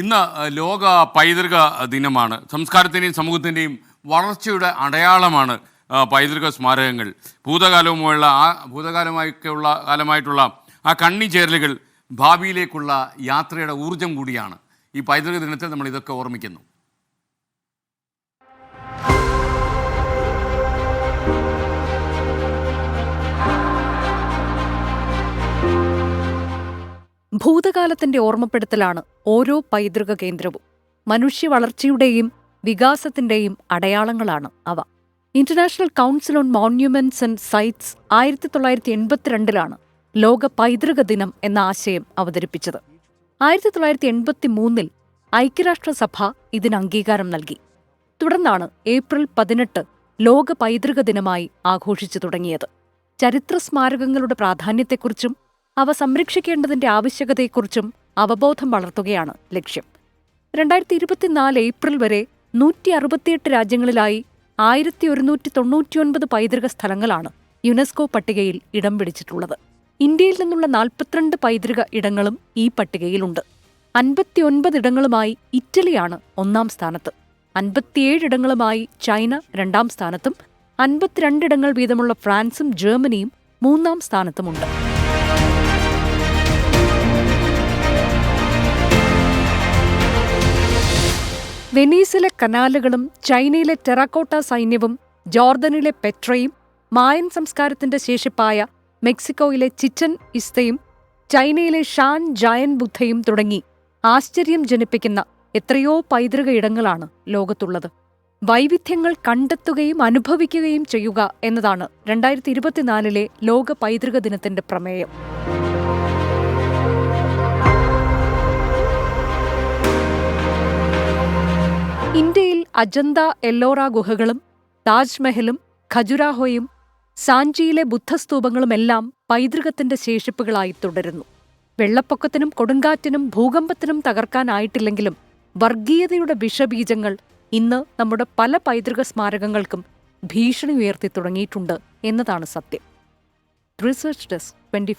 ഇന്ന് ലോക പൈതൃക ദിനമാണ്. സംസ്കാരത്തിന്റെയും സമൂഹത്തിന്റെയും വളർച്ചയുടെ അടയാളമാണ് പൈതൃക സ്മാരകങ്ങൾ. ഭൂതകാലവുമുള്ള ആ ഭൂതകാലമായിട്ടുള്ള കാലമായിട്ടുള്ള ആ കണ്ണി ചേരലുകൾ ഭാവിയിലേക്കുള്ള യാത്രയുടെ ഊർജം കൂടിയാണ്. ഈ പൈതൃക ദിനത്തിൽ നമ്മൾ ഇതൊക്കെ ഓർമ്മിക്കുന്നു. ഭൂതകാലത്തിന്റെ ഓർമ്മപ്പെടുത്തലാണ് ഓരോ പൈതൃക കേന്ദ്രവും. മനുഷ്യ വളർച്ചയുടെയും വികാസത്തിന്റെയും അടയാളങ്ങളാണ് അവ. International Council on Monuments and Sites ആയിരത്തി തൊള്ളായിരത്തി എൺപത്തിരണ്ടിലാണ് ലോക പൈതൃക ദിനം എന്ന ആശയം അവതരിപ്പിച്ചത്. ആയിരത്തി തൊള്ളായിരത്തി എൺപത്തി മൂന്നിൽ ഐക്യരാഷ്ട്രസഭ ഇതിന് അംഗീകാരം നൽകി. തുടർന്നാണ് ഏപ്രിൽ പതിനെട്ട് ലോക പൈതൃക ദിനമായി ആഘോഷിച്ചു തുടങ്ങിയത്. ചരിത്ര സ്മാരകങ്ങളുടെ പ്രാധാന്യത്തെക്കുറിച്ചും അവ സംരക്ഷിക്കേണ്ടതിന്റെ ആവശ്യകതയെക്കുറിച്ചും അവബോധം വളർത്തുകയാണ് ലക്ഷ്യം. രണ്ടായിരത്തി ഇരുപത്തിനാല് ഏപ്രിൽ വരെ നൂറ്റി അറുപത്തിയെട്ട് രാജ്യങ്ങളിലായി ആയിരത്തി ഒരുന്നൂറ്റി തൊണ്ണൂറ്റിയൊൻപത് പൈതൃക സ്ഥലങ്ങളാണ് യുനെസ്കോ പട്ടികയിൽ ഇടം പിടിച്ചിട്ടുള്ളത്. ഇന്ത്യയിൽ നിന്നുള്ള നാൽപ്പത്തിരണ്ട് പൈതൃക ഇടങ്ങളും ഈ പട്ടികയിലുണ്ട്. അൻപത്തിയൊൻപത് ഇടങ്ങളുമായി ഇറ്റലിയാണ് ഒന്നാം സ്ഥാനത്ത്. അൻപത്തിയേഴ് ഇടങ്ങളുമായി ചൈന രണ്ടാം സ്ഥാനത്തും അൻപത്തിരണ്ടിടങ്ങൾ വീതമുള്ള ഫ്രാൻസും ജർമ്മനിയും മൂന്നാം സ്ഥാനത്തുമുണ്ട്. വെനീസിലെ കനാലുകളും ചൈനയിലെ ടെറാക്കോട്ട സൈന്യവും ജോർദനിലെ പെട്രയും മായൻ സംസ്കാരത്തിന്റെ ശേഷിപ്പായ മെക്സിക്കോയിലെ ചിച്ചൻ ഇസ്തയും ചൈനയിലെ ഷാൻ ജയൻ ബുദ്ധയും തുടങ്ങി ആശ്ചര്യം ജനിപ്പിക്കുന്ന എത്രയോ പൈതൃക ഇടങ്ങളാണ് ലോകത്തുള്ളത്. വൈവിധ്യങ്ങൾ കണ്ടെത്തുകയും അനുഭവിക്കുകയും ചെയ്യുക എന്നതാണ് രണ്ടായിരത്തി ഇരുപത്തിനാലിലെ ലോക പൈതൃക ദിനത്തിന്റെ പ്രമേയം. ഇന്ത്യയിൽ അജന്ത എല്ലോറ ഗുഹകളും താജ്മഹലും ഖജുരാഹോയും സാഞ്ചിയിലെ ബുദ്ധസ്തൂപങ്ങളുമെല്ലാം പൈതൃകത്തിന്റെ ശേഷിപ്പുകളായി തുടരുന്നു. വെള്ളപ്പൊക്കത്തിനും കൊടുങ്കാറ്റിനും ഭൂകമ്പത്തിനും തകർക്കാനായിട്ടില്ലെങ്കിലും വർഗീയതയുടെ വിഷബീജങ്ങൾ ഇന്ന് നമ്മുടെ പല പൈതൃക സ്മാരകങ്ങൾക്കും ഭീഷണി ഉയർത്തി തുടങ്ങിയിട്ടുണ്ട് എന്നതാണ് സത്യം. Research desk twenty